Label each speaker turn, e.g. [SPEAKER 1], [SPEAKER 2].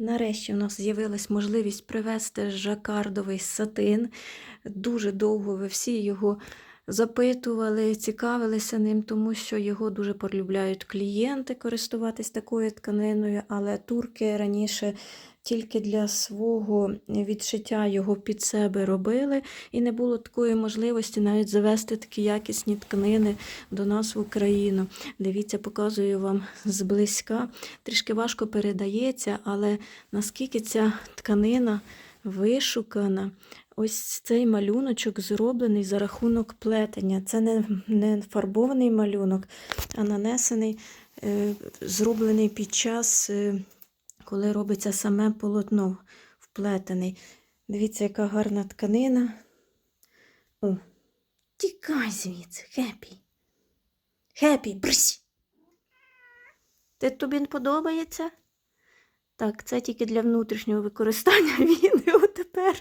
[SPEAKER 1] Нарешті у нас з'явилась можливість привезти жакардовий сатин. Дуже довго ви всі його запитували, цікавилися ним, тому що його дуже полюбляють клієнти користуватись такою тканиною, але турки раніше тільки для свого відшиття його під себе робили, і не було такої можливості навіть завести такі якісні тканини до нас в Україну. Дивіться, показую вам зблизька. Трішки важко передається, але наскільки ця тканина вишукана. Ось цей малюночок зроблений за рахунок плетення. Це не, не фарбований малюнок, а нанесений, е, зроблений під час, е, коли робиться саме полотно вплетений. Дивіться, яка гарна тканина. О, тікай звідси, хеппі. Хеппі, брсь. Ти тобі не подобається? Так, це тільки для внутрішнього використання відео тепер.